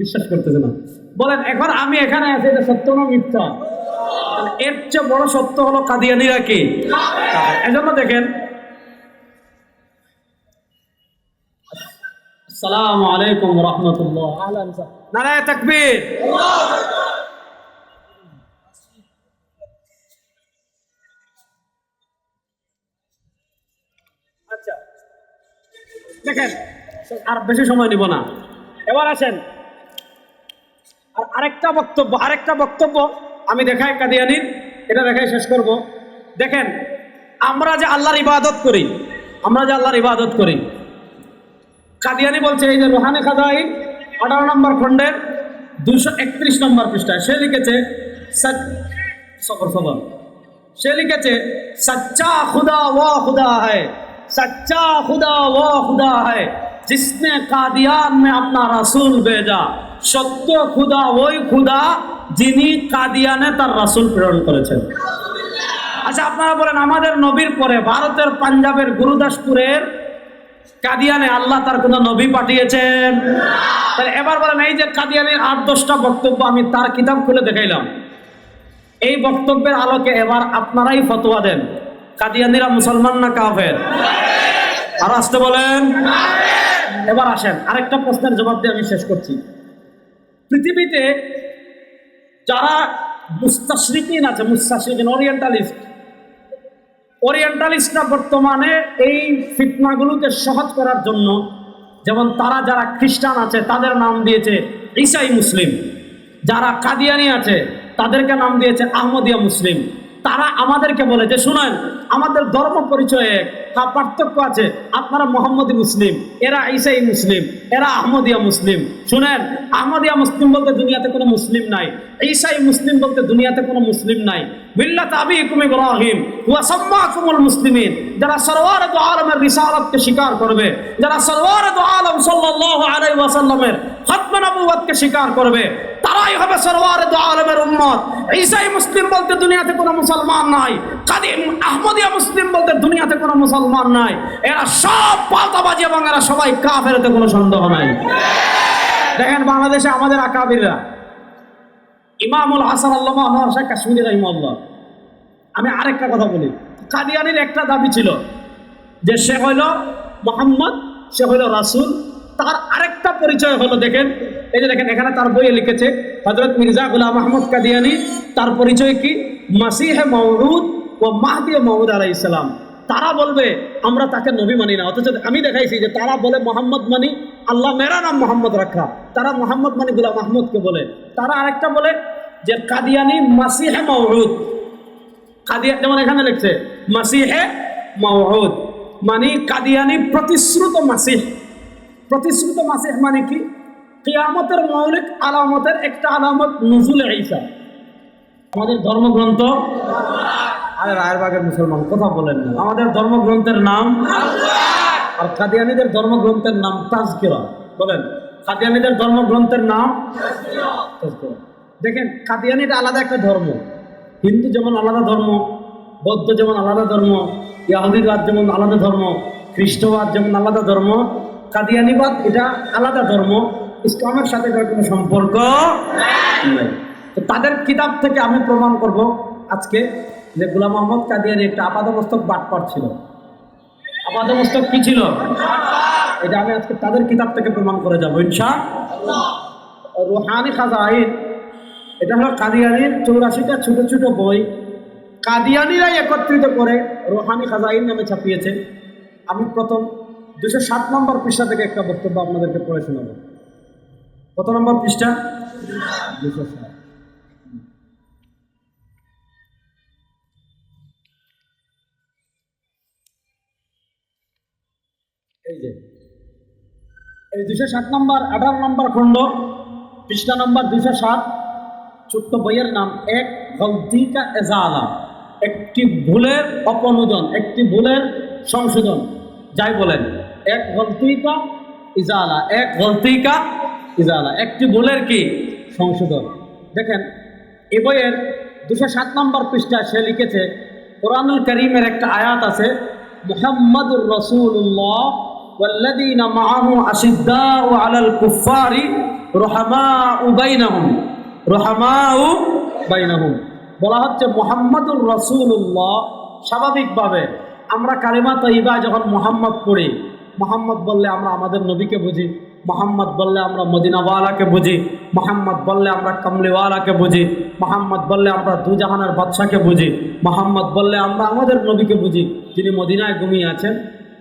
বিশ্বাস করতেছে না। বলেন, এখন আমি এখানে আছি, এটা সত্য না মিথ্যা? এর চেয়ে বড় সত্য হলো কাদিয়ানিরা কি? এজন্য দেখেন, আসসালামু আলাইকুম রহমতুল্লাহ। তাকবীর। আচ্ছা দেখেন, আর বেশি সময় নিব না। এবার আসেন। আর আরেকটা বক্তব্য আরেকটা বক্তব্য আমি দেখাই কাদিয়ানির এটা দেখাই শেষ করব দেখেন আমরা যে আল্লাহর ইবাদত করি আমরা যে আল্লাহর ইবাদত করি কাদিয়ানি বলছে এই যে রোহানে খাদাই আঠারো নম্বর খণ্ডের দুশো একত্রিশ নম্বর পৃষ্ঠায় সে লিখেছে সচ- সবর সবর সে লিখেছে সচ্চা খুদা वो खुदा है सच्चा खुदा वो खुदा है जिसने कादियान में अपना रसूल भेजा সত্য খুদা, ওই খুদা যিনি কাদিয়ানে তার রাসূল প্রেরণ করেছেন। আচ্ছা আপনারা বলেন, আমাদের নবীর পরে ভারতের পাঞ্জাবের গুরুদাসপুরের কাদিয়ানে আল্লাহ তার কোনো নবী পাঠিয়েছেন? তাহলে এবার বলেন, এই যে কাদিয়ানের আট দশটা বক্তব্য আমি তার কিতাব খুলে দেখাইলাম। এই বক্তব্যের আলোকে এবার আপনারাই ফতোয়া দেন, কাদিয়ানিরা মুসলমান না কাফের? আর আসতে বলেন, এবার আসেন। আরেকটা প্রশ্নের জবাব দিয়ে আমি শেষ করছি। পৃথিবীতে যারা মুস্তাশরিকিন আছে, মুস্তাশরিকিন ওরিয়েন্টালিস্ট ওরিয়েন্টালিস্টরা বর্তমানে এই ফিতনাগুলোকে সহজ করার জন্য, যেমন তারা যারা খ্রিস্টান আছে, তাদের নাম দিয়েছে ঈসাই মুসলিম। যারা কাদিয়ানি আছে, তাদেরকে নাম দিয়েছে আহমদিয়া মুসলিম। তারা আমাদেরকে বলে যে, শুনেন, আমাদের ধর্ম পরিচয়ে হ্যাঁ পার্থক্য আছে। আপনারা মোহাম্মদী মুসলিম, এরা ঈসাই মুসলিম, এরা আহমদিয়া মুসলিম। শুনেন, আহমদিয়া মুসলিম বলতে দুনিয়াতে কোনো মুসলিম নাই। ঈসাই মুসলিম বলতে দুনিয়াতে কোনো মুসলিম নাই। মিল্লাত আবিকুম ইব্রাহিম ওয়া সাম্মাকুমুল মুসলিমিন। যারা সরওয়ার দু আলমের রিসালাতকে স্বীকার করবে, যারা সরওয়ার দু আলম সাল্লাল্লাহু আলাইহি ওয়াসাল্লামের খতম নবুয়তকে স্বীকার করবে তারাই হবে সরওয়ার দু আলমের উম্মত। ঈসাই মুসলিম বলতে দুনিয়াতে কোনো মুসলমান নাই। কাদিম আহমদিয়া মুসলিম বলতে দুনিয়াতে কোনো মুসলমান নাই। এরা সব পাল্টাবাজি এবং এরা সবাই কাফেরতে কোনো সন্দেহ নাই। দেখেন বাংলাদেশে আমাদের আকাবিররা। ইমামুল হাসান আল্লাহ আনোয়ার কাশ্মীরি রহিমউল্লাহ আমি আরেকটা কথা বলি। কাদিয়ানির একটা দাবি ছিল যে সে হইল মোহাম্মদ, সে হইল রাসূল। তার আরেকটা পরিচয় হলো, দেখেন, এই যে দেখেন, এখানে তার বইয়ে লিখেছে হজরত মির্জা গুলাম আহমদ কাদিয়ানি, তার পরিচয় কি? মাসিহে মৌরুদ ও মাহদি মহমুদ আলাই ইসলাম তারা বলবে, আমরা তাকে নবী মানি না। অথচ আমি দেখাইছি যে তারা বলে মোহাম্মদ মানি, আল্লাহ মেরা নাম মোহাম্মদ রাখা। তারা মোহাম্মদ মানি গুলাম আহমদকে বলে। তারা আরেকটা বলে যে কাদিয়ানি মাসিহে মৌরুদ কাদিয়া যেমন এখানে লিখছে, মাসিহে মাওহুদ মানে কাদিয়ানি প্রতিশ্রুত মাসিহ। প্রতিশ্রুত মাসিহ মানে কি? কিয়ামতের মৌলিক আলামতের একটা আলামত নজুল ঈসা। আমাদের ধর্মগ্রন্থ আরে রায়েরবাগের মুসলমান কথা বলেন না। আমাদের ধর্মগ্রন্থের নাম আর কাদিয়ানিদের ধর্মগ্রন্থের নাম তাজকিরা। বলেন কাদিয়ানিদের ধর্মগ্রন্থের নাম দেখেন কাদিয়ানিটা আলাদা একটা ধর্ম। হিন্দু যেমন আলাদা ধর্ম বৌদ্ধ যেমন আলাদা ধর্ম ইয়াহুদিবাদ যেমন আলাদা ধর্ম খ্রিস্টবাদ যেমন আলাদা ধর্ম কাদিয়ানিবাদ, এটা আলাদা ধর্ম। ইসলামের সাথে এটার কোনো সম্পর্ক তো তাদের কিতাব থেকে আমি প্রমাণ করব আজকে যে গুলাম মোহাম্মদ কাদিয়ানি একটা আপাদমস্তক বাটপার ছিল। আপাদমস্তক কি ছিল? এটা আমি আজকে তাদের কিতাব থেকে প্রমাণ করে যাব ইনশা রুহানি খাজাইন, এটা হলো কাদিয়ানির চৌরাশিটা ছোট ছোট বই। কাদিয়ানিরাই একত্রিত করে রোহানি খাজাইন নামে ছাপিয়েছে। আমি প্রথম দুশো সাত নম্বর পৃষ্ঠা থেকে একটা বক্তব্য আপনাদেরকে পড়ে শোনাব। কত নম্বর পৃষ্ঠা? দুশো সাত। এই যে। এই দুশো সাত নম্বর, আঠারো নম্বর খণ্ড, পৃষ্ঠা নম্বর দুশো সাত, ছোট্ট বইয়ের নাম এক গলতি কা এজালা। একটি ভুলের অপনোদন, একটি ভুলের সংশোধন, যাই বলেন। এক গলতি কা ইজালা এক গলতি কা ইজালা একটি ভুলের কি সংশোধন দেখেন এ বইয়ের দুশো সাত নম্বর পৃষ্ঠায় সে লিখেছে কোরআনুল করিমের একটা আয়াত আছে মুহাম্মদুর রসুল্লাহ والذين معه أشداء على الكفار رحماء بينهم رحماء بينهم বলা হচ্ছে মোহাম্মদুর রসুল্লাহ স্বাভাবিকভাবে আমরা কালিমা তৈবা যখন মোহাম্মদ পড়ি মোহাম্মদ বললে আমরা আমাদের নবীকে বুঝি, মোহাম্মদ বললে আমরা মদিনাওয়ালাকে বুঝি, মোহাম্মদ বললে আমরা কমলিওয়ালাকে বুঝি, মোহাম্মদ বললে আমরা দুজাহানের বাদশাকে বুঝি, মোহাম্মদ বললে আমরা আমাদের নবীকে বুঝি। যিনি মদিনায় ঘুমিয়ে আছেন,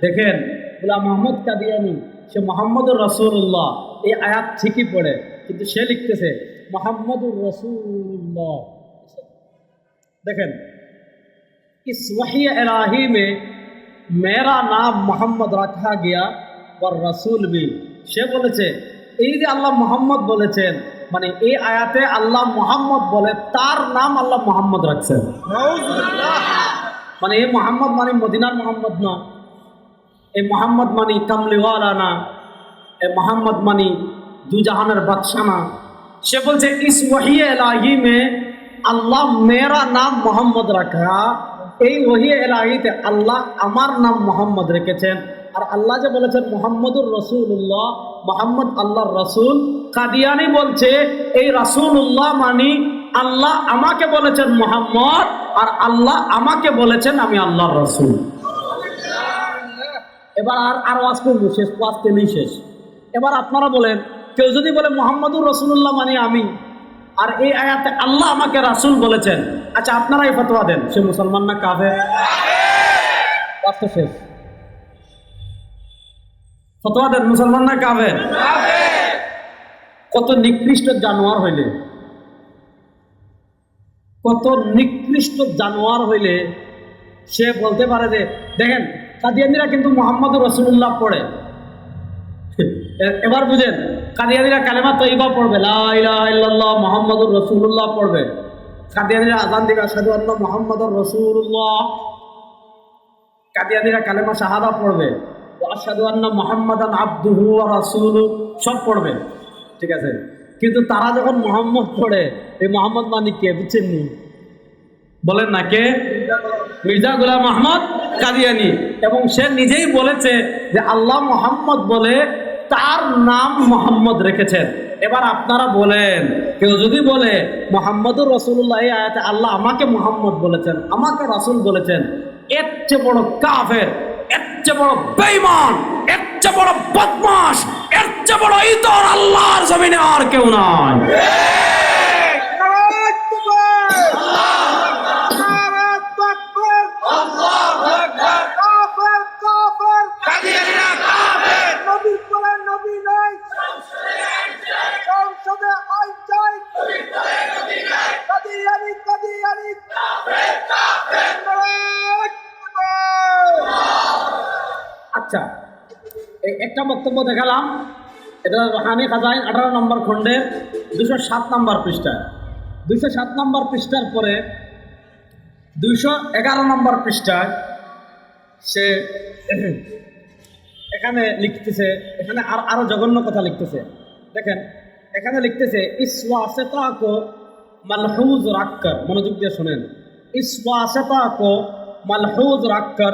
দেখেন, গুলাম মোহাম্মদ কাদিয়ানি, সে মোহাম্মদুর রসুল্লাহ এই আয়াত ঠিকই পড়ে, কিন্তু সে লিখতেছে, মোহাম্মদুর রসুল্লাহ দেখেন, ইস ওয়াহিয়া মেরা নাম মোহাম্মদ রাখা গিয়া পর রসুল বি সে বলেছে এই যে আল্লাহ মোহাম্মদ বলেছেন মানে এই আয়াতে আল্লাহ মোহাম্মদ বলে তার নাম আল্লাহ মোহাম্মদ রাখছেন মানে এই মোহাম্মদ মানে মদিনার মোহাম্মদ না এই মোহাম্মদ মানি কামলিওয়ালা না এ মোহাম্মদ মানি দুজাহানের বাদশাহ না সে বলছে ইস ওয়াহিয়ে মে আল্লাহ মেরা নাম মোহাম্মদ রাখা। এই ওহি এলাহিতে আল্লাহ আমার নাম মোহাম্মদ রেখেছেন। আর আল্লাহ যে বলেছেন, মোহাম্মদুর রসুল্লাহ মোহাম্মদ আল্লাহর রসুল। কাদিয়ানি বলছে, এই রসুল্লাহ মানি আল্লাহ আমাকে বলেছেন মোহাম্মদ, আর আল্লাহ আমাকে বলেছেন আমি আল্লাহর রসুল। এবার আর আর ওয়াজ করব, শেষ ওয়াজ তেলেই শেষ। এবার আপনারা বলেন, কেউ যদি বলে, মোহাম্মদুর রসুল্লাহ মানে আমি আর এই আয়াতে আল্লাহ আমাকে রাসুল বলেছেন। আচ্ছা আপনারা এই ফতোয়া দেন। সে মুসলমান না কাফে শেষ। ফতোয়া দেন, মুসলমান না কাফে কত নিকৃষ্ট জানোয়ার হইলে, কত নিকৃষ্ট জানোয়ার হইলে সে বলতে পারে যে, দেখেন, কাদিয়ানিরা কিন্তু মোহাম্মদ রসুল্লাহ পড়ে। এবার বুঝেন কাদিয়ানিরা কালেমা তৈবা পড়বে লাহ মোহাম্মদুর রসুল্লাহ পড়বে। কাদিয়ানিরা আজান দিকে সাধু আল্লাহ মোহাম্মদুর রসুল্লাহ কাদিয়ানিরা কালেমা শাহাদা পড়বে আসাদু আন্না মোহাম্মদান আব্দুহু রাসুল সব পড়বে। ঠিক আছে? কিন্তু তারা যখন মোহাম্মদ পড়ে, এই মোহাম্মদ মানিক কে বুঝছেন নি? বলেন না কে? মির্জা গুলাম আহমদ কাদিয়ানি। এবং সে নিজেই বলেছে যে আল্লাহ মোহাম্মদ বলে তার নাম মোহাম্মদ রেখেছেন। এবার আপনারা বলেন, কেউ যদি বলে, মোহাম্মদুর রসুল্লাহ এই আয়াতে আল্লাহ আমাকে মোহাম্মদ বলেছেন, আমাকে রাসুল বলেছেন, এর চেয়ে বড় কাফের, এর চেয়ে বড় বেইমান এর চেয়ে বড় বদমাস এর চেয়ে বড় ইতর আল্লাহর জমিনে আর কেউ নাই। আচ্ছা এই একটা বক্তব্য দেখালাম। এটা রহানি খাজাইন আঠারো নম্বর খণ্ডের দুশো সাত নম্বর পৃষ্ঠায়। দুশো সাত নম্বর পৃষ্ঠার পরে দুইশো এগারো নম্বর পৃষ্ঠায় সে এখানে লিখতেছে, এখানে আর আরও জঘন্য কথা লিখতেছে। দেখেন, এখানে লিখতেছে ইসওয়াসেতাকো মালহুজ রাক্কর। মনোযোগ দিয়ে শোনেন। ইসওয়াসেতাকো মালহুজ রাক্কর।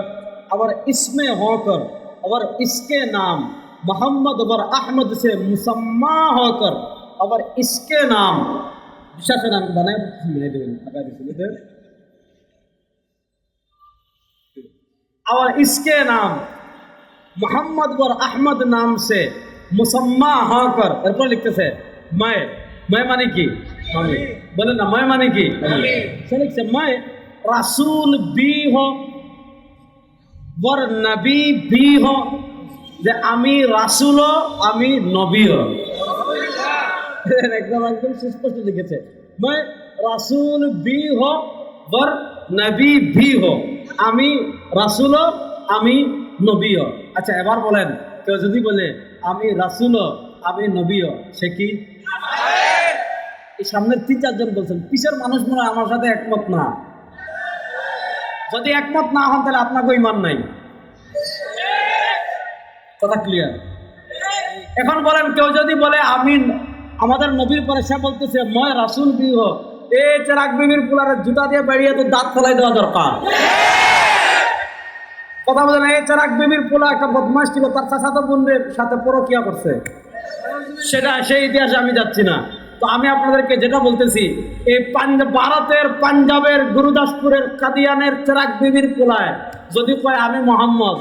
আবার ইসমে হকর और इसके नाम मोहम्मद और अहमद से मुसम्मा होकर और इसके नाम विशेष नाम बनाए मिले देवें पता नहीं सुने और इसके नाम मोहम्मद और अहमद नाम से मुसम्मा होकर এরপর লিখতেছে मैं मैं माने की আমি বলে না मैं माने की সে লিখছে मैं রাসূল भी हो বর নবী বি হ যে আমি রাসুল আমি নবী একদম একদম সুস্পষ্ট লিখেছে। মই রাসুল বি হ বর নবী ভি হ আমি রাসুল আমি নবী আচ্ছা এবার বলেন, কেউ যদি বলে, আমি রাসুল আমি নবী হ সে কি? সামনের তিন, চারজন বলছেন পিছের মানুষ মনে আমার সাথে একমত না। যদি একমত না হন, তাহলে আপনাকে ইমান নাই। কথা ক্লিয়ার এখন বলেন, কেউ যদি বলে আমি আমাদের নবীর পরে সে বলতেছে, মই রাসুল বিহ, এ চেরাক বিবির পুলারে জুতা দিয়ে বেরিয়ে তো দাঁত ফেলাই দেওয়া দরকার। কথা বলে না এই চারাক বিবির পোলা একটা বদমাস ছিল, তার চাচাতো বোনের সাথে পরকিয়া করছে। সেটা, সেই ইতিহাসে আমি যাচ্ছি না। তো আমি আপনাদেরকে যেটা বলতেছি, এই পাঞ্জাব ভারতের পাঞ্জাবের, গুরুদাসপুরের কাদিয়ানের চেরাক বিবির পোলায়। যদি কয় আমি মোহাম্মদ,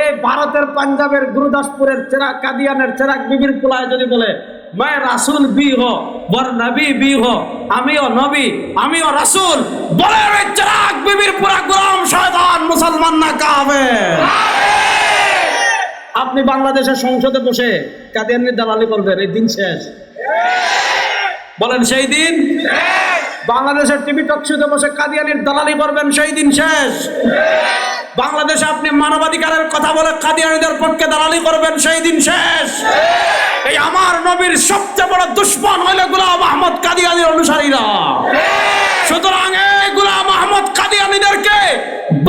এই ভারতের পাঞ্জাবের, গুরুদাসপুরের চেরাক কাদিয়ানের চেরাক বিবির পোলায় যদি বলে मैं রাসুল বি হো, বর নবী বি হো, আমিও নবী, আমিও রাসুল, বলে চেরাক বিবির পুরা গোলাম শয়তান মুসলমান না কাবে আপনি বাংলাদেশের সংসদে বসে কাদিয়ানের দালালি করবেন, এই দিন শেষ। বলেন, সেই দিন বাংলাদেশের টিভি টকশোতে বসে কাদিয়ানির দালালি করবেন, সেই দিন শেষ। বাংলাদেশে আপনি মানবাধিকারের কথা বলে কাদিয়ানিদের পক্ষে দালালি করবেন, সেই দিন শেষ। এই আমার নবীর সবচেয়ে বড় দুশ্মন হইলে গুলাম আহমদ কাদিয়ানির অনুসারীরা। সুতরাং এই গুলাম আহমদ কাদিয়ানিদেরকে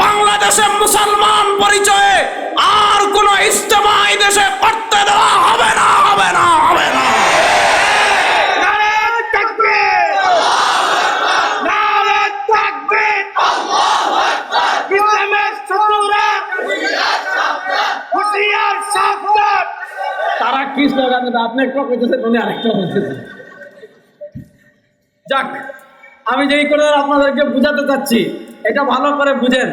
বাংলাদেশে মুসলমান পরিচয়ে আর কোন ইস্তেমা এই দেশে করতে দেওয়া হবে না হবে না হবে না নারে তাকবীর নারে তাকবীর ইসলামের শত্রুরা হুঁশিয়ার সাবধান তারা কি দেবে উনি আরেকটা যাক, আমি যেই করে আপনাদেরকে বুঝাতে চাচ্ছি, এটা ভালো করে বুঝেন।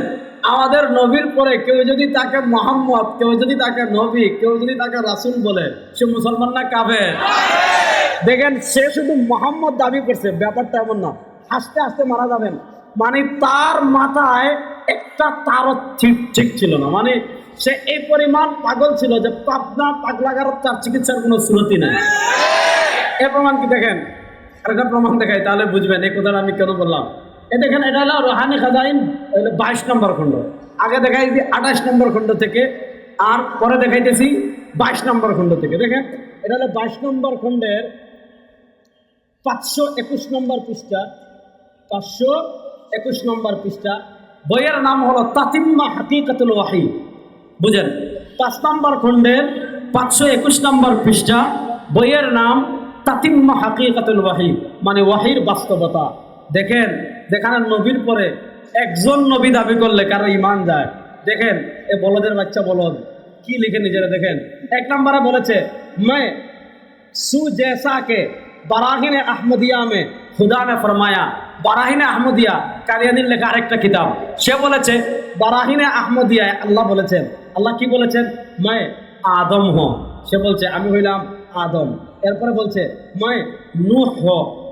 আমাদের নবীর পরে কেউ যদি তাকে মোহাম্মদ, কেউ যদি তাকে নবী, কেউ যদি তাকে রাসূল বলে, সে মুসলমান না কাবে দেখেন, সে শুধু মোহাম্মদ দাবি করছে, ব্যাপারটা এমন না। আস্তে আস্তে মারা যাবেন। মানে তার মাথায় একটা তারও ঠিক ঠিক ছিল না। মানে সে এই পরিমাণ পাগল ছিল যে পাবনা পাগলাগার তার চিকিৎসার কোনো শ্রুতি নেই। এ প্রমাণ কি দেখেন? আরেকটা প্রমাণ দেখাই তাহলে বুঝবেন এই কথাটা আমি কেন বললাম। এ দেখেন এটা হলো রোহানি খাজাইন হলো বাইশ নম্বর খণ্ড। আগে দেখাইছি আঠাশ নম্বর খণ্ড থেকে আর পরে দেখাইতেছি বাইশ নম্বর খণ্ড থেকে। দেখেন এটা হলো বাইশ নম্বর খণ্ডের পাঁচশো একুশ নম্বর পৃষ্ঠা পাঁচশো একুশ নম্বর পৃষ্ঠা। বইয়ের নাম হলো তাতিম্মা হাকিকাতুল ওয়াহি। বুঝেন? পাঁচ নম্বর খণ্ডের পাঁচশো একুশ নম্বর পৃষ্ঠা, বইয়ের নাম তাতিম্মা হাকিকাতুল ওয়াহি মানে ওয়াহির বাস্তবতা। দেখেন, যেখানে নবীর পরে একজন নবী দাবি করলে কারও ইমান যায়। দেখেন, এ বলদের বাচ্চা বলদ, কি লিখে নিজেরা দেখেন? এক নম্বরে বলেছে, মে সু জেসা কে আহমদিয়া মে খুদা নে ফরমায়া। বারাহিনে আহমদিয়া, কালিয়ানির লেখা আরেকটা কিতাব। সে বলেছে, বারাহিনে আহমদিয়ায় আল্লাহ বলেছেন আল্লাহ কি বলেছেন? মায় আদম হ। সে বলছে, আমি হইলাম আদম। এরপরে বলছে, মায় নু হ।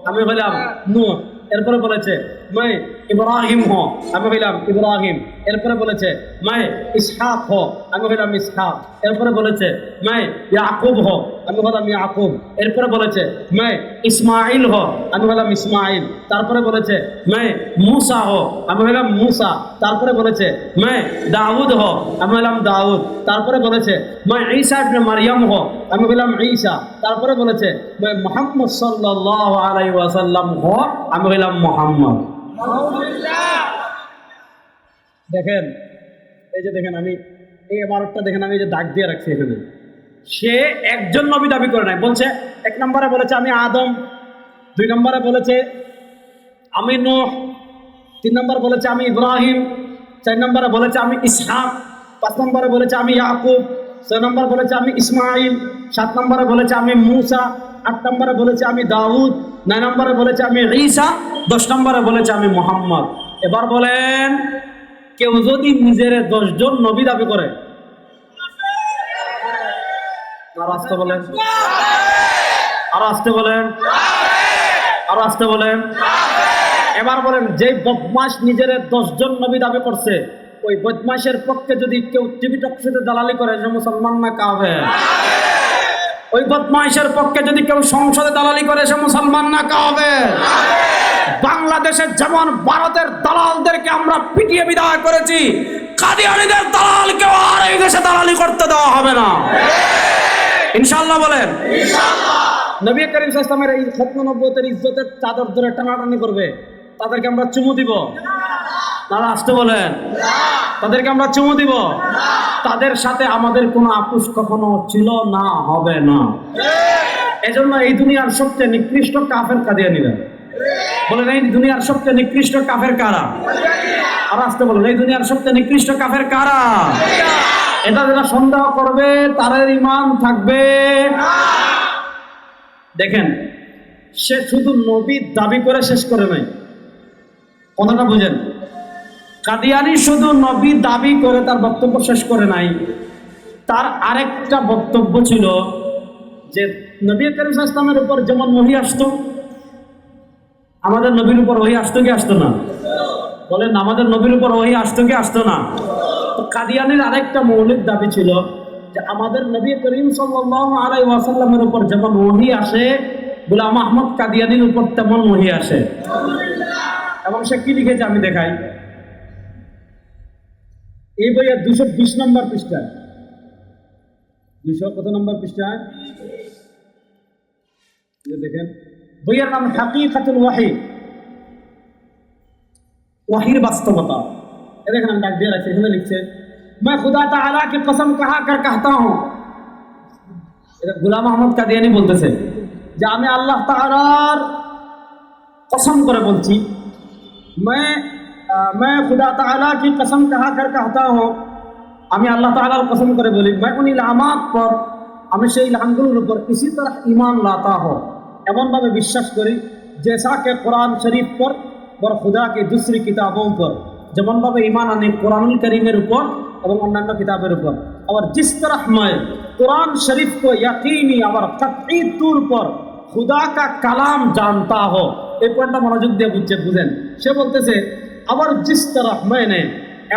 আমি হইলাম নু এরপরে বলেছে, মায় ইব্রাহিম হ, আমি হইলাম ইব্রাহিম। এরপরে বলেছে, মায়ে ইসহাক হ, আমি হইলাম ইসহাক। এরপরে বলেছে মাই ইয়াকুব হ, আমি হলাম ইয়াকুব। এরপরে বলেছে মাই ইসমাইল হ, আমি হলাম ইসমাইল তারপরে বলেছে মাই মুসা হ, আমি হইলাম মুসা। তারপরে বলেছে মাই দাউদ হ, আমি হইলাম দাউদ। তারপরে বলেছে, মায়ে ঈসা ইবনে মারিয়াম হ, আমি হইলাম ঈসা। তারপরে বলেছে মাই মুহাম্মদ সাল্লাল্লাহু আলাইহি ওয়াসাল্লাম হ, আমি হইলাম মুহাম্মদ। দেখেন, এই যে দেখেন আমি, এই এবারটা দেখেন আমি যে দাগ দিয়ে রাখছি এখানে। সে একজন নবী দাবি করে নাই। বলছে, এক নম্বরে বলেছে আমি আদম, দুই নম্বরে বলেছে আমি নোহ, তিন নম্বর বলেছে আমি ইব্রাহিম, চার নম্বরে বলেছে আমি ইসহাক, পাঁচ নম্বরে বলেছে আমি ইয়াকুব, ছয় নম্বর বলেছে আমি ইসমাইল সাত নম্বরে বলেছে আমি মুসা, আট নম্বরে বলেছে আমি দাউদ, নয় নম্বরে বলেছে আমি ঈসা দশ নম্বরে বলেছে আমি মোহাম্মদ। এবার বলেন, কেউ যদি নিজের দশজন নবী দাবি করে, আর আসতে বলেন, আর আসতে বলেন, আর আসতে বলেন, এবার বলেন যে বদমাস নিজের দশজন নবী দাবি করছে, ওই বদমাসের পক্ষে যদি কেউ টিভি টকশোতে দালালি করে সে মুসলমান না কাবে ওই বদমাইশের পক্ষে যদি কেউ সংসদে দালালি করে, সে মুসলমান না কাবে বাংলাদেশের যেমন ভারতের দালালদেরকে আমরা পিটিয়ে বিদায় করেছি কাদিয়ানিদের দালালকেও আর এই দেশে দালালি করতে দেওয়া হবে না। ইনশাল্লাহ বলেন। নবী করিম ইসলামের এই খতম নব্বতের ইজ্জতের চাদর ধরে টানাটানি করবে। তাদেরকে আমরা চুমু দিব। তারা আসতে বলেন। তাদেরকে আমরা চুমু দিব। তাদের সাথে আমাদের কোনো আপুস কখনো ছিল না হবে না। এজন্য এই দুনিয়ার সবচেয়ে নিকৃষ্ট কাফের কাদিয়ানিরা। বলেন, এই দুনিয়ার সবচেয়ে নিকৃষ্ট কাফের কারা? আর আসতে বলেন, এই দুনিয়ার সবচেয়ে নিকৃষ্ট কাফের কারা? এটা যারা সন্দেহ করবে, তাদের ইমান থাকবে। দেখেন, সে শুধু নবী দাবি করে শেষ করে নাই। কথাটা বুঝেন। কাদিয়ানি শুধু নবী দাবি করে তার বক্তব্য শেষ করে নাই। তার আরেকটা বক্তব্য ছিল যে, নবী করিম ইসলামের উপর যেমন মহি আসতো আমাদের নবীর উপর ওহি আসতো কি আসতো না? বলেন, আমাদের নবীর উপর ওহি আসতো কি আসতো না? কাদিয়ানির আরেকটা মৌলিক দাবি ছিল যে আমাদের নবী করিম সাল্লাল্লাহু আলাইহি ওয়াসাল্লামের উপর যেমন ওহি আসে, গোলাম আহমদ কাদিয়ানির উপর তেমন ওহি আসে। এবং সে কি লিখেছে আমি দেখাই? এই বইয়ের দুশো বিশ নম্বর পৃষ্ঠায়। দুশো কত নম্বর পৃষ্ঠায়? দেখেন বইয়ের নাম হাকিকাতুল ওয়াহি ওয়াহির বাস্তবতা এ দেখেন আমি ডাক দিয়ে রাখছি এখানে লিখছে मैं खुदा ताला की कसम कहा कर कहता हूँ এটা গুলাম আহমদ কাদিয়ানি বলতেছে যে আমি আল্লাহ তাআলার কসম করে বলছি मैं अ, मैं खुदा ताला की कसम कहा कर कहता हूँ আমি আল্লাহ তাআলার কসম করে বলি मैं उन इलामात पर আমি সেই ইলহামগুলোর উপর इसी तरह ईमान लाता हूँ এমনভাবে বিশ্বাস করি जैसा कि कुरान शरीफ पर और खुदा की दूसरी किताबों पर যেমনভাবে ইমান আনি কোরআনুল করিমের উপর এবং অন্যান্য কিতাবের উপর আবার जिस तरह मैं कुरान शरीफ को यकीनी और कतई तौर पर खुदा का কালাম জানতা হো এই পয়েন্টটা মনোযোগ দিয়ে বুঝছে বুঝেন সে বলতেছে আবার জিস তরফ মেনে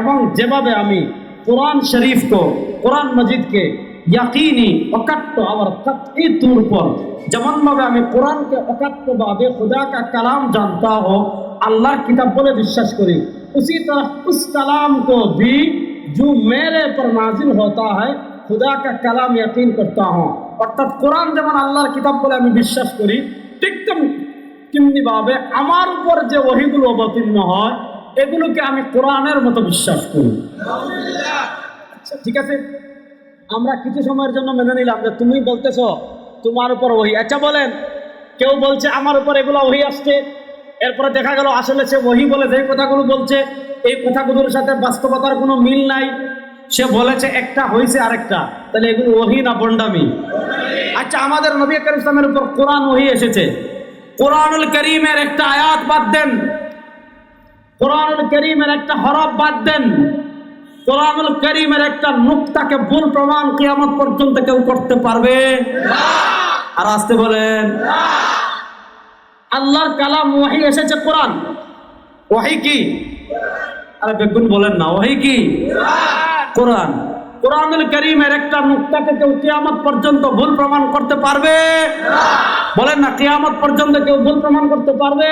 এবং যেভাবে আমি কোরআন শরীফকে কোরআন মজিদকে ইয়াকিনি অকাট্য আবার কতই তুর পর। যেমনভাবে আমি কোরআনকে অকাট্যভাবে খুদা কা কালাম জানতা হো আল্লাহর কিতাব বলে বিশ্বাস করি। উসি তরফ উস কালাম কো ভি জো মেরে পর নাজিল হতা হয় খুদা কা কালাম ইয়াকিন করতা হ্যাঁ অর্থাৎ কোরআন যেমন আল্লাহর কিতাব বলে আমি বিশ্বাস করি ঠিক তেমনিভাবে আমার উপর যে ওহিগুলো অবতীর্ণ হয় এগুলোকে আমি কোরআনের মতো বিশ্বাস করি। আচ্ছা ঠিক আছে? আমরা কিছু সময়ের জন্য মেনে নিলাম যে তুমি বলতেছ, তোমার উপর ওহি। আচ্ছা বলেন, কেউ বলছে আমার উপর এগুলো ওহি আসছে? এরপরে দেখা গেল আসলে সে ওহি বলে যে কথাগুলো বলছে, এই কথাগুলোর সাথে বাস্তবতার কোনো মিল নাই। সে বলেছে একটা হয়েছে আরেকটা। তাহলে এগুলো ওহি না বন্ডামি? আচ্ছা আমাদের নবী করিম ইসলামের উপর কোরআন ওহি এসেছে। কোরআনুল করিমের একটা আয়াত বাদ দেন। কোরআনুল করিমের একটা হরফ বাদ দেন। কোরআনুল করিমের একটা নুক্তাকে ভুল প্রমাণ কিয়ামত পর্যন্ত কেউ করতে পারবে? আর আসতে বলেন, আল্লাহর কালাম ওয়াহি এসেছে কোরআন। ওয়াহি কি? আরে বেগুন বলেন না, ওয়াহি কি? কোরআন। কোরআনুল করিমের একটা নুক্তাকে কেউ কিয়ামত পর্যন্ত ভুল প্রমাণ করতে পারবে? বলেন না, কিয়ামত পর্যন্ত কেউ ভুল প্রমাণ করতে পারবে?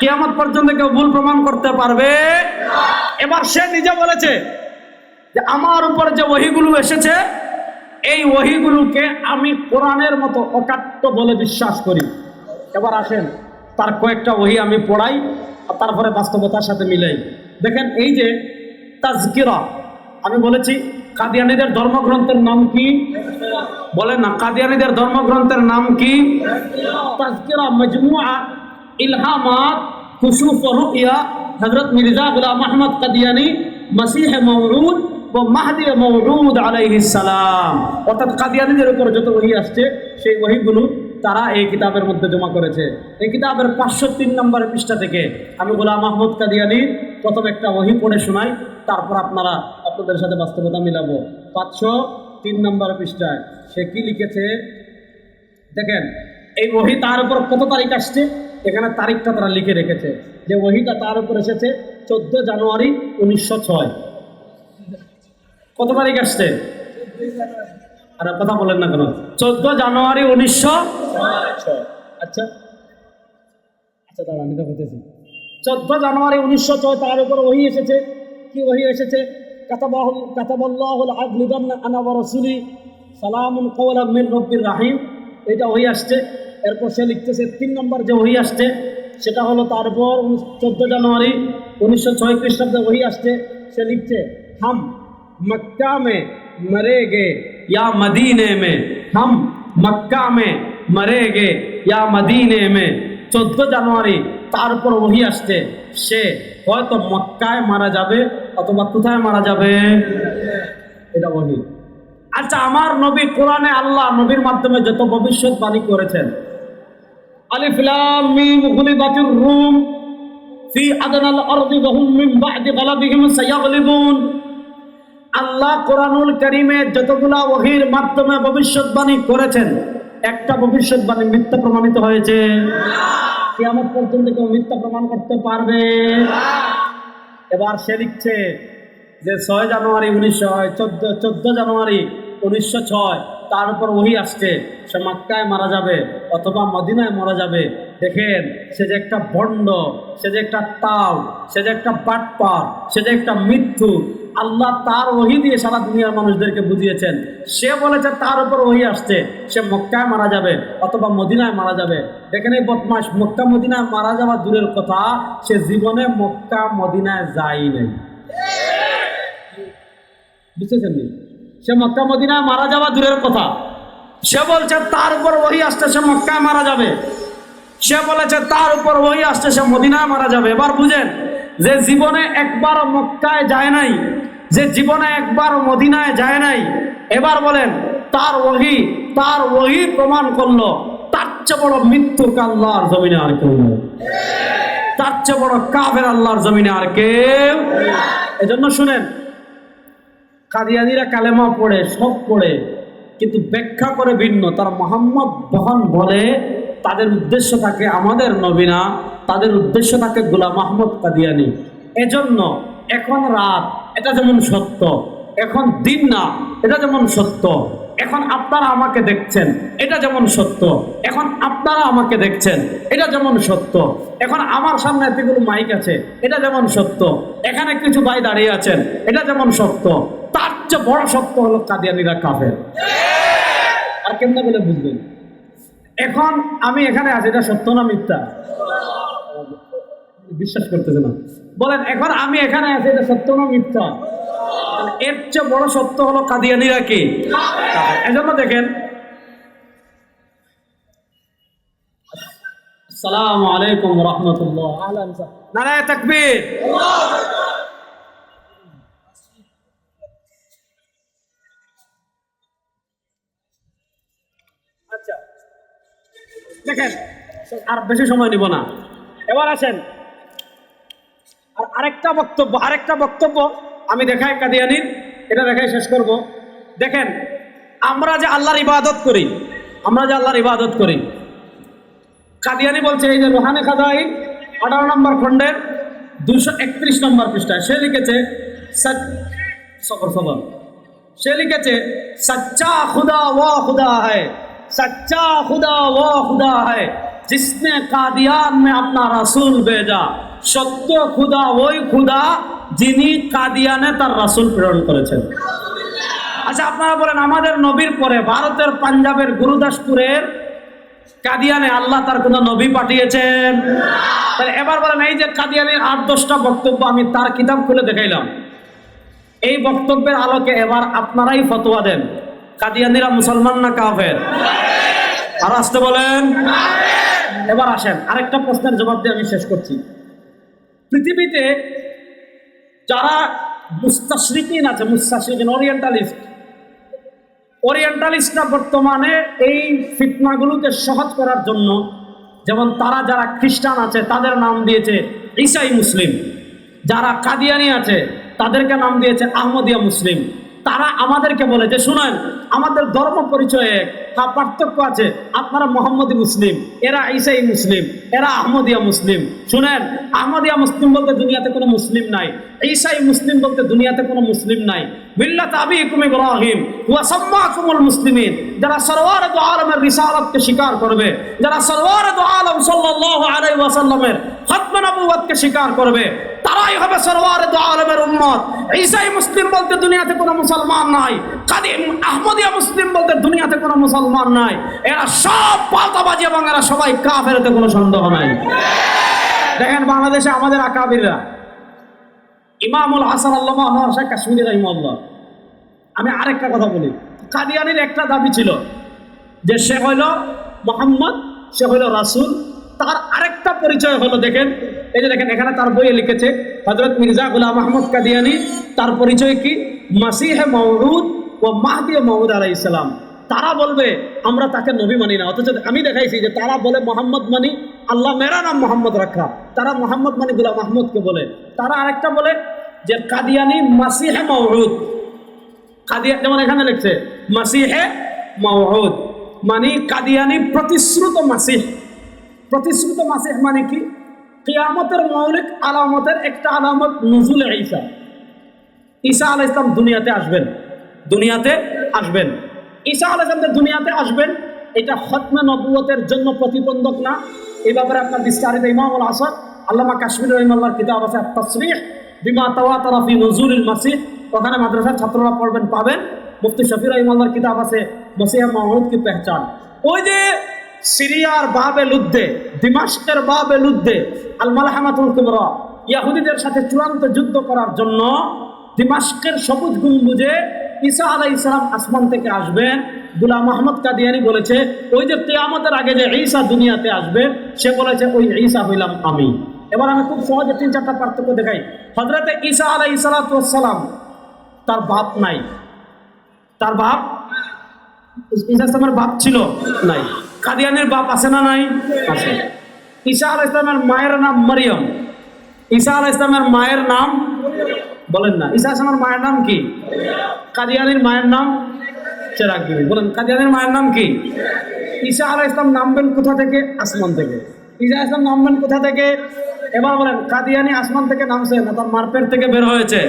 কিয়ামত পর্যন্ত কেউ ভুল প্রমাণ করতে পারবে? এবার সে নিজে বলেছে যে আমার উপর যে ওহিগুলো এসেছে, এই ওহিগুলোকে আমি কোরআনের মতো অকাট্য বলে বিশ্বাস করি। এবার আসেন, তার কয়েকটা ওহি আমি পড়াই আর তারপরে বাস্তবতার সাথে মিলাই। দেখেন এই যে তাজকিরা আমি বলেছি, কাদিয়ানিদের ধর্মগ্রন্থের নাম কি? বলেন না, কাদিয়ানিদের ধর্মগ্রন্থের নাম কি? তাজকিরা মজমুআ ইলহামাত কুসুফ ও রুইয়া হযরত মির্জা গুলাম আহমদ কাদিয়ানি মসিহ মওউদ ও মাহদি আলাইহিস সালাম। অর্থাৎ কাদিয়ানিদের উপর যত ওহী আসছে, সেই ওহীগুলো তারা এই কিতাবের মধ্যে জমা করেছে। এই কিতাবের পাঁচশো তিন নম্বর পৃষ্ঠা থেকে আমি গোলাম আহমদ কাদিয়ানি প্রথম একটা ওহি পড়ে শোনাই, তারপর আপনারা আপনাদের সাথে বাস্তবতা মিলাবো। পাঁচশো তিন নম্বর পৃষ্ঠায় সে কি লিখেছে? দেখেন, এই ওহি তার উপর কত তারিখ আসছে? এখানে তারিখটা তারা লিখে রেখেছে। যে ওহিটা তার উপর এসেছে চোদ্দ জানুয়ারি উনিশশো ছয়। কত তারিখ আসছে? আর কথা বলেন না কেন? চোদ্দ জানুয়ারি উনিশশো ছয়। আচ্ছা। আচ্ছা দাঁড়া আমি তো চোদ্দ জানুয়ারি উনিশশো ছয় তার উপর ওহি এসেছে। কি ওহি এসেছে? কাতাবাহুল কাতাবাল্লাহুল আগলিবান্না আনা ওয়া রাসূলি সালামুন কওলাম মিন রাহিম এটা হয়ে আসছে। এরপর সে লিখতেছে তিন নম্বর যে হয়ে আসছে, সেটা হলো তারপর চোদ্দ জানুয়ারি উনিশশো ছয় খ্রিস্টাব্দে ওই আসছে। সে লিখছে, হাম মক্কা মে মরে গে ইয়া মদিনে মে। হাম মক্কা মে মরে গে ইয়া মদিনে মে। চোদ্দ জানুয়ারি তারপর ওই আসছে। সে হয়তো মক্কায় মারা যাবে অথবা কোথায় মারা যাবে? এটা বলি। আচ্ছা আমার নবী কোরআনে আল্লাহ নবীর মাধ্যমে যত ভবিষ্যৎবাণী করেছেন। আলিফ লাম মিম গুলিবাতির রুম ফি আদনাল আরদি ওয়া হুম মিন বা'দি আল্লাহ কোরআনুল কারীমে যতগুলা ওহির মাধ্যমে ভবিষ্যৎবাণী করেছেন, একটা ভবিষ্যৎবাণী মিথ্যা প্রমাণিত হয়েছে। কিয়ামত পর্যন্ত কেউ মিথ্যা প্রমাণ করতে পারবে? এবার সে লিখছে যে ছয় জানুয়ারি উনিশশো চোদ্দ চোদ্দ জানুয়ারি উনিশশো ছয়, তার উপর ওহি আসছে, সে মাক্কায় মারা যাবে অথবা মদিনায় মারা যাবে। দেখেন, সে যে একটা বন্ড সে যে একটা তাও, সে যে একটা বাটপার, সে যে একটা মৃত্যু আল্লাহ তার ওহি দিয়ে সারা দুনিয়ার মানুষদেরকে বুঝিয়েছেন। সে বলেছে তার উপর ওহি আসছে, সে মক্কায় মারা যাবে অথবা মদিনায় মারা যাবে। দেখেন এই বদমাস মক্কা, মদিনায় মারা যাওয়া দূরের কথা, সে জীবনে মক্কা, মদিনায় যায় নাই। বুঝতেছেন সে মক্কা, মদিনায় মারা যাওয়া দূরের কথা। সে বলছে, তার উপর ওই আসতে সে মক্কায় মারা যাবে। সে বলেছে, তার উপর ওই আসতে সে মদিনায় মারা যাবে। এবার বুঝেন, যে জীবনে একবার মক্কায় যায় নাই, যে জীবনে একবার মদিনায় যায় নাই, এবার বলেন, তার ওহি তার ওহি প্রমাণ করল। চেয়ে বড় মৃত্যু আল্লাহর জমিনে আর কেউ নেই। তার চেয়ে বড় কাফের আল্লাহর জমিনে আর কেউ এজন্য শুনেন, কাদিয়ানিরা কালেমা পড়ে, সব পড়ে, কিন্তু ব্যাখ্যা করে ভিন্ন। তার মোহাম্মদ বহন বলে, তাদের উদ্দেশ্য থাকে আমাদের নবীনা তাদের উদ্দেশ্য থাকে গোলাম মাহমদ কাদিয়ানি। এজন্য এখন রাত, এটা যেমন সত্য, এখন দিন না, এটা যেমন সত্য। এখন আপনারা আমাকে দেখছেন, এটা যেমন সত্য। এখন আপনারা আমাকে দেখছেন, এটা যেমন সত্য। এখন আমার সামনে এতগুলো মাইক আছে, এটা যেমন সত্য। এখানে কিছু ভাই দাঁড়িয়ে আছেন, এটা যেমন সত্য। তার চেয়ে বড় সত্য হলো কাদিয়ানিরা কাফের। আর কেমনে বলে বুঝবেন? এখন আমি এখানে আছি, এটা সত্য না মিথ্যা? বিশ্বাস করতেছে না। বলেন, এখন আমি এখানে আছি, এটা সত্য না মিথ্যা? এর চেয়ে বড় সত্য হলো কাদিয়ানিরা কি? এজন্য দেখেন, আসসালামু আলাইকুম রহমতুল্লাহ। নারায় তাকবীর। আচ্ছা দেখেন, আর বেশি সময় নিব না। এবার আসেন। আর আরেকটা বক্তব্য আরেকটা বক্তব্য আমি দেখাই কাদিয়ানির এটা দেখাই শেষ করব দেখেন আমরা যে আল্লাহর ইবাদত করি আমরা যে আল্লাহর ইবাদত করি কাদিয়ানি বলছে এই যে রোহানে খাদাই আঠারো নম্বর খণ্ডের দুশো একত্রিশ নম্বর পৃষ্ঠায় সে লিখেছে সচ- সবর সবর সে লিখেছে সচ্চা খুদা ও খুদা है सच्चा खुदा वो खुदा है जिसने कादियान में अपना रसूल भेजा সত্য খুদা ওই খুদা যিনি কাদিয়ানে তার রাসূল প্রেরণ করেছেন। আচ্ছা আপনারা বলেন, আমাদের নবীর পরে ভারতের পাঞ্জাবের গুরুদাসপুরের কাদিয়ানে আল্লাহ তার কোনো নবী পাঠিয়েছেন? তাহলে এবার বলেন, এই যে কাদিয়ানের আট দশটা বক্তব্য আমি তার কিতাব খুলে দেখাইলাম। এই বক্তব্যের আলোকে এবার আপনারাই ফতোয়া দেন, কাদিয়ানিরা মুসলমান না কাফের? আর আসতে বলেন, এবার আসেন। আরেকটা প্রশ্নের জবাব দিয়ে আমি শেষ করছি। পৃথিবীতে যারা মুস্তাশরিকিন আছে, মুস্তাশরিকিন ওরিয়েন্টালিস্ট ওরিয়েন্টালিস্টরা বর্তমানে এই ফিতনাগুলোকে সহজ করার জন্য, যেমন তারা যারা খ্রিস্টান আছে, তাদের নাম দিয়েছে ঈসাই মুসলিম। যারা কাদিয়ানি আছে, তাদেরকে নাম দিয়েছে আহমদিয়া মুসলিম। তারা আমাদেরকে বলে যে, শুনেন, আমাদের ধর্ম পরিচয়ে হ্যাঁ পার্থক্য আছে। আপনারা মোহাম্মদী মুসলিম, এরা ঈসাই মুসলিম, এরা আহমদিয়া মুসলিম। শুনেন, আহমদিয়া মুসলিম বলতে দুনিয়াতে কোনো মুসলিম নাই। ঈসাই মুসলিম বলতে দুনিয়াতে কোনো মুসলিম নাই। মিল্লাত আবিকুম ইব্রাহিম, ওয়া সাম্মাকুমুল মুসলিমিন। যারা সরওয়ার দু আলমের স্বীকার করবে, যারা সরওয়ার দু আলম সাল্লাল্লাহু আলাইহি ওয়াসাল্লামের খতম নবুয়তকে স্বীকার করবে তারাই হবে সরওয়ার দু আলমের উম্মত। ঈসাই মুসলিম বলতে দুনিয়াতে কোনো মুসলমান নাই। কাদিম আহমদিয়া মুসলিম বলতে দুনিয়াতে কোনো মুসলমান নাই। এরা সব পাল্টাবাজি এবং এরা সবাই কাফেরতে কোনো সন্দেহ নাই। দেখেন বাংলাদেশে আমাদের আকাবিররা। ইমামুল হাসান আল্লাহ আনোয়ার শাহ কাশ্মীরি রহিমল্লাহ আমি আরেকটা কথা বলি। কাদিয়ানির একটা দাবি ছিল যে সে হইল মোহাম্মদ, সে হইল রাসুল। তার আরেকটা পরিচয় হলো, দেখেন, এই যে দেখেন, এখানে তার বইয়ে লিখেছে হজরত মির্জা গুলাম আহমদ কাদিয়ানি, তার পরিচয় কি? মাসিহে মৌরুদ ও মাহদি মৌদ আলাই ইসলাম তারা বলবে, আমরা তাকে নবী মানি না। অথচ আমি দেখাইছি যে তারা বলে মোহাম্মদ মানি, আল্লাহ মেরা নাম মোহাম্মদ রাখা। তারা মোহাম্মদ মানি গুলাম আহমদকে বলে। তারা আরেকটা বলে যে কাদিয়ানি মাসিহে মৌরুদ কাদিয়া, যেমন এখানে লিখছে, মাসিহে মাউদ মানে কাদিয়ানি প্রতিশ্রুত মাসিহ। প্রতিশ্রুত মাসিহ মানে কি? কিয়ামতের মৌলিক আলামতের একটা আলামত নজুল ঈসা। ঈসা আলাহ ইসলাম দুনিয়াতে আসবেন। দুনিয়াতে আসবেন। ঈসা আলাহ ইসলাম দুনিয়াতে আসবেন, এটা খতমে নবুয়তের জন্য প্রতিবন্ধক না। এই ব্যাপারে আপনার বিস্তারিত ইমামুল আসাদ আল্লামা কাশ্মীর রহিমাল্লাহর কিতাব আছে তসরিহ বিমা তাওয়া তরফি নজরুল মাসিহ। ওখানে মাদ্রাসার ছাত্ররা পড়বেন, পাবেন। মুফতি শফি রহিমাল্লাহর কিতাব আছে, মসিহা মাহমুদ কি পেহচান। ওই যে সিরিয়ার বাবে লুদ্ধে, দিমাস্কের বাবে লুদ্ধে আল মালাহামাতুল কুবরা, ইয়াহুদিদের সাথে চূড়ান্ত যুদ্ধ করার জন্য দিমাস্কের সবুজ গম্বুজে ঈসা আলাই ইসলাম আসমান থেকে আসবেন। গুলাম মোহাম্মদ কাদিয়ানি বলেছে, ওই যে তেয়ামতের আগে যে ঈসা দুনিয়াতে আসবে, সে বলেছে, ওই ঈসা হইলাম আমি। এবার আমি খুব সহজে তিন চারটা পার্থক্য দেখাই। হজরতে ঈসা আলাই সালাতাম তার বাপ নাই। তার বাপ, ঈসা ইসলামের বাপ ছিল নাই। কাদিয়ানের বাপ আছে না নাই? আছে। ঈসা আল ইসলামের মায়ের নাম মরিয়ম। ঈশা আল ইসলামের মায়ের নাম বলেন না। ঈশা ইসলামের মায়ের নাম কি? কাদিয়ানির মায়ের নাম চেরাক বিবি বলেন কাদিয়ানির মায়ের নাম কি? ঈসা আল ইসলাম নামবেন কোথা থেকে? আসমান থেকে। ঈসা ইসলাম নামবেন কোথা থেকে? এবার বলেন কাদিয়ানি আসমান থেকে নামছে না তার মারপেট থেকে বের হয়েছে?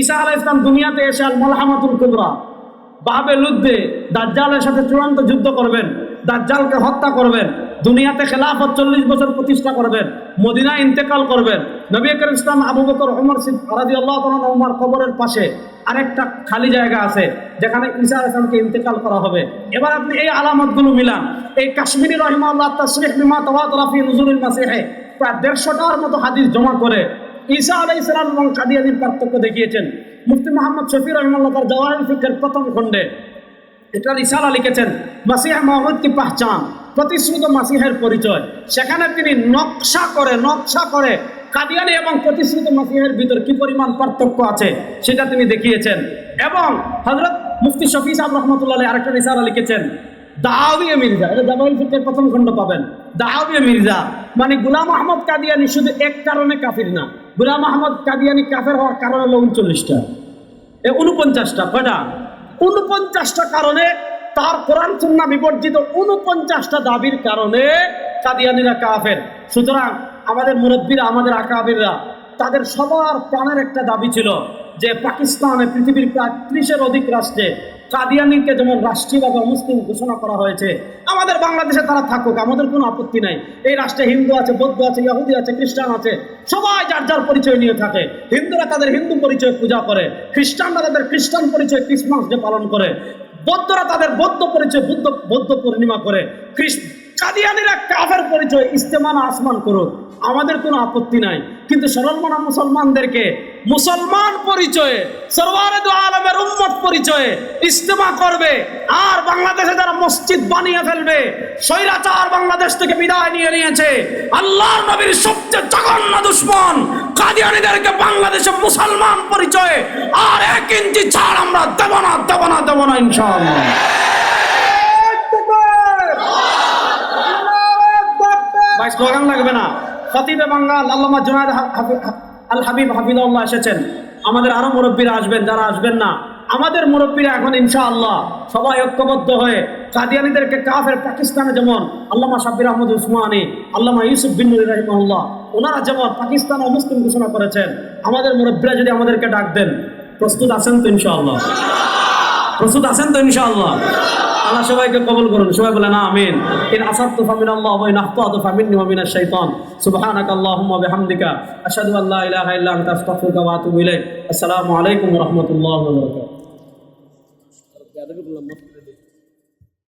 ঈসা আলাহ ইসলাম দুনিয়াতে এসে আল মালহামাতুল কুবরা। বাবে লুদ্ধে দাজ্জালের সাথে চূড়ান্ত যুদ্ধ করবেন। দাজ্জালকে হত্যা করবেন, দুনিয়াতে খেলাফত চল্লিশ বছর প্রতিষ্ঠা করবেন মদিনা ইন্তেকাল করবেন। নবী করিম ইসলাম আবু বকর ওমর সিদ আরাদি আল্লাহ ওমর কবরের পাশে আরেকটা খালি জায়গা আছে, যেখানে ঈসা আলাইহিস সালামকে ইন্তেকাল করা হবে। এবার আপনি এই আলামতগুলো মিলান। এই কাশ্মীরি রহিমা আল্লাহ তশরিফ বিমা তাওয়াতরাফি নজরুল মাসিহে প্রায় দেড়শোটার মতো হাদিস জমা করে ঈসা আলাই ইসলাম এবং কাদিয়ানির পার্থক্য দেখিয়েছেন। মুফতি মোহাম্মদ শফি রহমাল্লাহ তার জওয়াহির ফিকের প্রথম খণ্ডে। এটা ইসারা লিখেছেন, মাসিহা মোহাম্মদ কি পাহচান, প্রতিশ্রুত মাসিহের পরিচয়। সেখানে তিনি নকশা করে নকশা করে কাদিয়ানি এবং প্রতিশ্রুত মাসিহের ভিতর কি পরিমাণ পার্থক্য আছে সেটা তিনি দেখিয়েছেন। এবং হজরত মুফতি শফি সাহেব রহমতুল্লাহ আরেকটা ইসারা লিখেছেন দাওয়িয়ে মির্জা। এটা জামাইল ফিকের প্রথম খণ্ড পাবেন। দাওয়িয়ে মির্জা। মানে গুলাম আহমদ কাদিয়ানি শুধু এক কারণে কাফির না, গুলাম আহমদ কাদিয়ানি কাফের হওয়ার কারণ হলো উনচল্লিশটা। এ উনপঞ্চাশটা, কয়টা? উনপঞ্চাশটা কারণে তার কোরআন সুন্না বিবর্জিত উনপঞ্চাশটা দাবির কারণে কাদিয়ানিরা কাফের। সুতরাং আমাদের মুরব্বীরা, আমাদের আকাবিররা, তাদের সবার প্রাণের একটা দাবি ছিল যে পাকিস্তানে পৃথিবীর প্রায় ত্রিশের অধিক রাষ্ট্রে কাদিয়ানিকে যেমন রাষ্ট্রীয়ভাবে মুসলিম ঘোষণা করা হয়েছে, আমাদের বাংলাদেশে তারা থাকুক, আমাদের কোনো আপত্তি নাই। এই রাষ্ট্রে হিন্দু আছে, বৌদ্ধ আছে, ইহুদি আছে, খ্রিস্টান আছে, সবাই যার যার পরিচয় নিয়ে থাকে। হিন্দুরা তাদের হিন্দু পরিচয় পূজা করে, খ্রিস্টানরা তাদের খ্রিস্টান পরিচয় ক্রিসমাস ডে পালন করে, বৌদ্ধরা তাদের বৌদ্ধ পরিচয় বুদ্ধ, বৌদ্ধ পূর্ণিমা করে খ্রিস্ট কাদিয়ানিরা কাফের পরিচয় ইস্তেমান আসমান করুক, আমাদের কোনো আপত্তি নাই। কিন্তু সরলমানা মুসলমানদেরকে মুসলমান পরিচয়ে, সরওয়ারে দু আলমের উম্মত পরিচয়ে ইস্তেমা করবে। আর বাংলাদেশে যারা মসজিদ বানিয়ে ফেলবে, স্বৈরাচার বাংলাদেশ থেকে বিদায় নিয়ে নিয়েছে। আল্লাহর নবীর সবচেয়ে জঘন্য দুশ্মন কাদিয়ানিদেরকে বাংলাদেশে মুসলমান পরিচয়ে আর এক ইঞ্চি ছাড় আমরা দেব না দেব না দেব না ভাই স্লোগান লাগবে না। খতিবে বাঙ্গাল আল্লামা জুনায়দ আল হাবিব হাফিদুল্লাহ এসেছেন। আমাদের আরও মুরব্বীরা আসবেন, যারা আসবেন না। আমাদের মুরব্বীরা এখন ইনশাআল্লাহ সবাই ঐক্যবদ্ধ হয়ে কাদিয়ানিদেরকে কাফের, পাকিস্তানে যেমন আল্লামা সাব্বির আহমদ উসমানী, আল্লামা ইউসুফ বিন নুরি রহিমাহুল্লাহ, ওনারা যেমন পাকিস্তান ও মুসলিম ঘোষণা করেছেন, আমাদের মুরব্বীরা যদি আমাদেরকে ডাক দেন, প্রস্তুত আছেন তো ইনশাআল্লাহ? প্রস্তুত আছেন তো ইনশাআল্লাহ? আল্লাহ সবাইকে কবুল করুন। সবাই বলেন, আমিন। ইন আসাদতু ফামিন আল্লাহ ওয়া ইন আখতাতু ফামিন্নি ওয়া মিনাশ শাইতান। সুবহানাক আল্লাহুম্মা বিহামদিকা। আশহাদু আল লা ইলাহা ইল্লা আনতা। আস্তাগফিরুকা ওয়া আতুবু ইলাইক। আসসালামু আলাইকুম ওয়া রাহমাতুল্লাহি